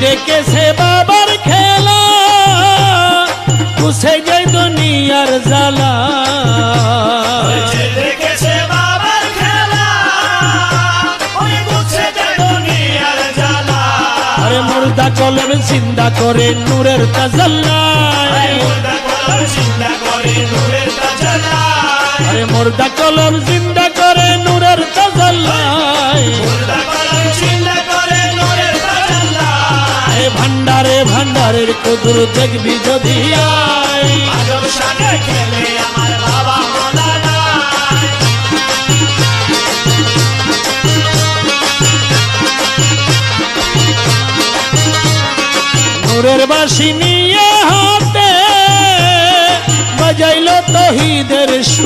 ডেকেছে বাবার খেলা। কুসে যাই দুনিয়ার জ্বালা। দেখেছে মুর্দা কলম চিন্তা করে নূরের তাজাল্লায় মুর্দা কলম চিন্তা করে ভান্ডারের কুদুর দেখবি যদি খেলে আমার বাবা নূরের বাসি নিয়ে হাতে বাজাইল তহিদের সুরে।